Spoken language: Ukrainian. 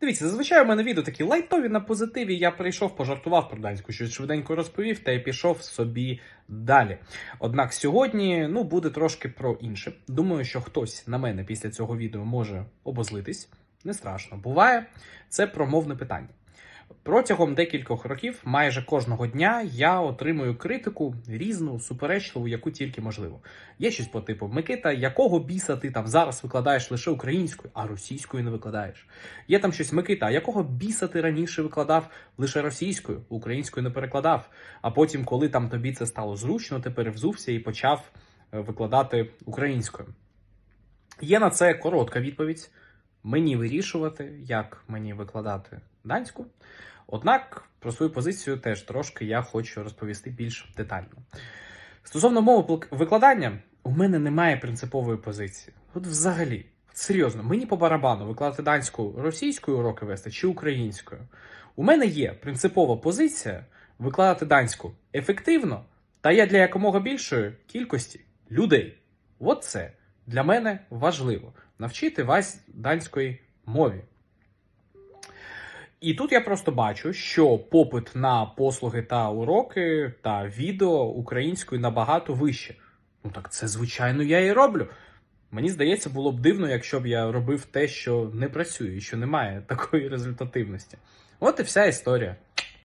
Дивіться, зазвичай у мене відео такі лайтові на позитиві. Я прийшов, пожартував про данську, щось швиденько розповів та й пішов собі далі. Однак сьогодні ну буде трошки про інше. Думаю, що хтось на мене після цього відео може обозлитись. Не страшно, буває. Це про мовне питання. Протягом декількох років, майже кожного дня, я отримую критику різну, суперечливу, яку тільки можливо. Є щось по типу Микита, якого біса ти там зараз викладаєш лише українською, а російською не викладаєш. Є там щось Микита, якого біса ти раніше викладав лише російською, українською не перекладав. А потім, коли там тобі це стало зручно, ти перевзувся і почав е, викладати українською. Є на це коротка відповідь. Мені вирішувати, як мені викладати данську. Однак про свою позицію теж трошки я хочу розповісти більш детально. Стосовно мови викладання, у мене немає принципової позиції. От взагалі, серйозно, мені по барабану викладати данську російською уроки вести чи українською. У мене є принципова позиція викладати данську ефективно, та я для якомога більшої кількості людей. От це для мене важливо навчити вас данської мові. І тут я просто бачу, що попит на послуги та уроки та відео українською набагато вище. Ну так це, звичайно, я і роблю. Мені здається, було б дивно, якщо б я робив те, що не працює, що немає такої результативності. От і вся історія.